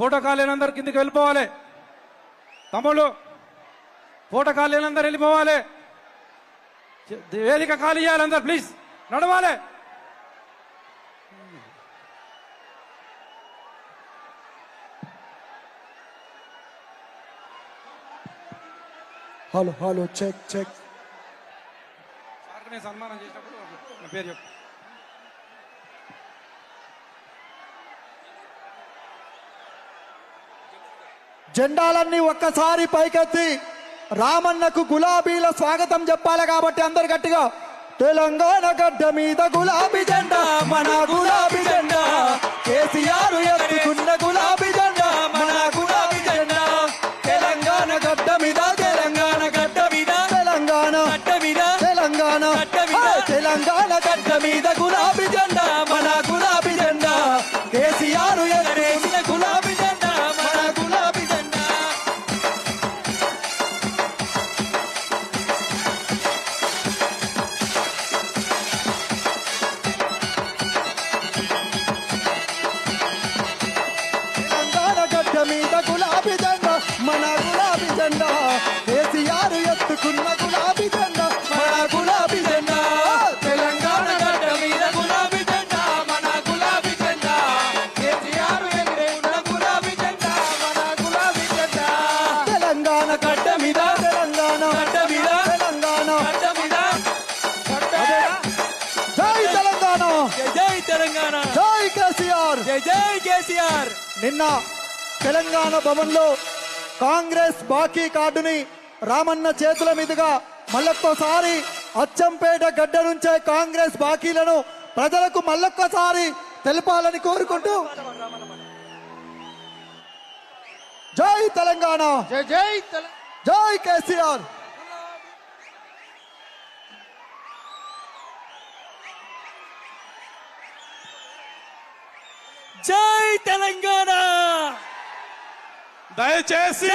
Photo కాలేనందరు కిందికి వెళ్ళిపోవాలి. తమ్ముళ్ళు ఫోటో కాలేనందరు వెళ్ళిపోవాలి. వేదిక ఖాళీ చేయాలి అందరు ప్లీజ్ నడవాలి. Hello hello check check. సన్మానం చేసినప్పుడు నా పేరు చెప్పు. జెండాలన్నీ ఒక్కసారి పైకెత్తి రామన్నకు గులాబీల స్వాగతం చెప్పాలి కాబట్టి అందరు గట్టిగా తెలంగాణ గడ్డ మీద గులాబీ జెండా మన గులాబీ జెండా కేసీఆర్ ఎత్తుకున్న గులాబీ జెండా మన గులాబీ జెండా తెలంగాణ గడ్డ మీద తెలంగాణ గడ్డ మీద తెలంగాణ గడ్డ మీద తెలంగాణ తెలంగాణ గడ్డ మీద గులాబీ కేసీఆర్ నిన్న తెలంగాణ భవన్లో కాంగ్రెస్ బాకీ కార్డుని రామన్న చేతుల మీదుగా మళ్ళొక్కసారి అచ్చంపేట గడ్డ నుంచే కాంగ్రెస్ బాకీలను ప్రజలకు మళ్ళొక్కసారి తెలపాలని కోరుకుంటూ. జై తెలంగాణ. జై జై జై కేసీఆర్. తెలంగాణ! దయచేసి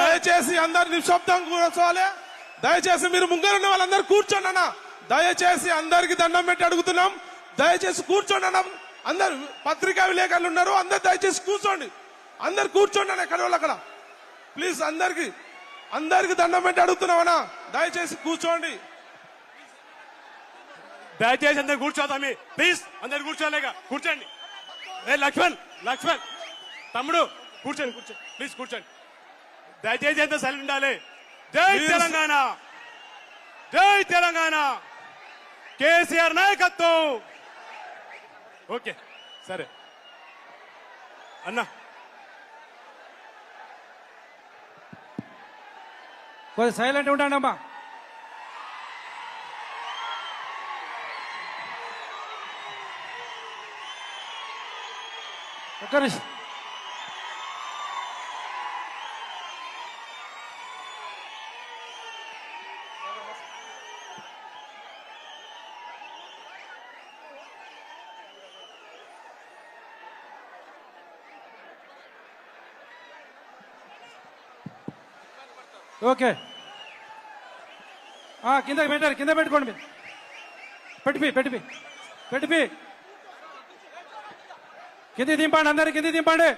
దయచేసి అందరు నిశ్శబ్దం కూర్చోవాలి. దయచేసి మీరు ముంగరు ఉన్న వాళ్ళందరూ కూర్చోండి అన్న. దయచేసి అందరికి దండం పెట్టి అడుగుతున్నాం. దయచేసి కూర్చోండి అన్న. అందరు పత్రికా విలేకరులు ఉన్నారు. అందరు దయచేసి కూర్చోండి. అందరు కూర్చోండి అన్న ఎక్కడ వాళ్ళు అక్కడ? ప్లీజ్ అందరికి అందరికి దండం పెట్టి అడుగుతున్నామన్నా దయచేసి కూర్చోండి. దయచేసి అందరు కూర్చోదామి ప్లీజ్ అందరు కూర్చోలేక కూర్చోండి. ఏ లక్ష్మణ్ లక్ష్మణ్. తమ్ముడు కూర్చోండి కూర్చోండి. ప్లీజ్ కూర్చోండి. దయచేసి ఎంత సైలెంట్ ఉండాలి. జై. తెలంగాణ. జై తెలంగాణ. కేసీఆర్ నాయకత్వం. ఓకే సరే. అన్నా. కొంచెం సైలెంట్ ఉండండి అమ్మా ఒక్క నిమిషం ఓకే. కింద పెట్టారు కింద పెట్టుకోండి మీరు. పెట్టిపి పెట్టిపి పెట్టిపి కింది దింపండి అందరు కింది దింపండి.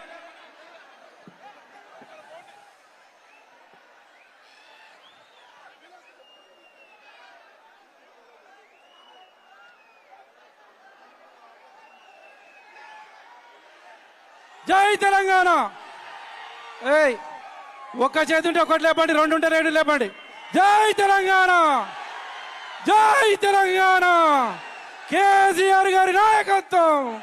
జై తెలంగాణ. ఏయ్ ఒక్క చేతి ఉంటే ఒకటి లేపండి రెండు ఉంటే రెండు లేపండి. జై తెలంగాణ. జై తెలంగాణ. కేసీఆర్ గారి నాయకత్వం.